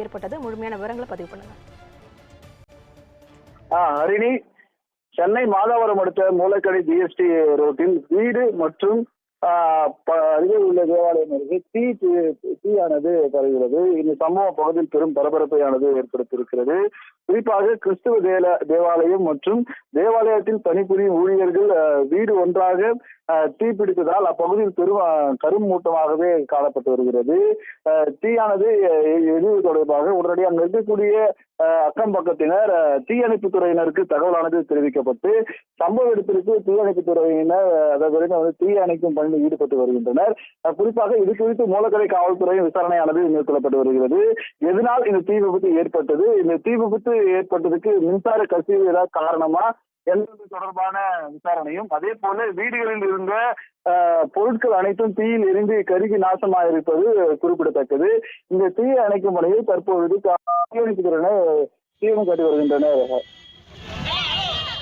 ஏற்பட்டது. முழுமையான விவரங்களை பதிவு பண்ணுங்க. ஹரிணி சென்னை மாதாவரம் அடுத்த மூலக்கடை ஜிஎஸ்டி ரோட்டில் வீடு மற்றும் அருகே உள்ள தேவாலயம் அருகே தீ- தீயானது பரவுகிறது இந்த சம்பவ பகுதியில் பெரும் பரபரப்பையானது ஏற்படுத்தியிருக்கிறது. குறிப்பாக கிறிஸ்துவ தேல தேவாலயம் மற்றும் தேவாலயத்தில் பணிபுரியும் ஊழியர்கள் வீடு ஒன்றாக தீப்பிடித்ததால் அப்பகுதியில் பெரும் கரும் மூட்டமாகவே காணப்பட்டு வருகிறது. தீயானது எரிவு தொடர்பாக உடனடியாக அங்கு இருக்கக்கூடிய அக்கம் பக்கத்தினர் தீயணைப்பு துறையினருக்கு தகவலானது தெரிவிக்கப்பட்டு சம்பவ இடத்திற்கு தீயணைப்பு துறையினர் அதாவது வந்து தீ அணைக்கும் பணியில் ஈடுபட்டு வருகின்றனர். குறிப்பாக இது குறித்து மூலக்கரை காவல்துறையின் விசாரணையானது மேற்கொள்ளப்பட்டு வருகிறது. எதனால் இந்த தீ விபத்து ஏற்பட்டது? இந்த தீ விபத்து ஏற்பட்டதுக்கு மின்சார கசிவு ஏதாவது காரணமா என்பது தொடர்பான விசாரணையும்? அதே போல வீடுகளில் இருந்த பொருட்கள் அனைத்தும் தீயில் எரிந்து கருகி நாசமாயிருப்பது குறிப்பிடத்தக்கது. இந்த தீயை அணைக்கும் பணியை தற்பொழுது தீயணைப்பு துறையினர் தீவிரம் காட்டி வருகின்றனர்.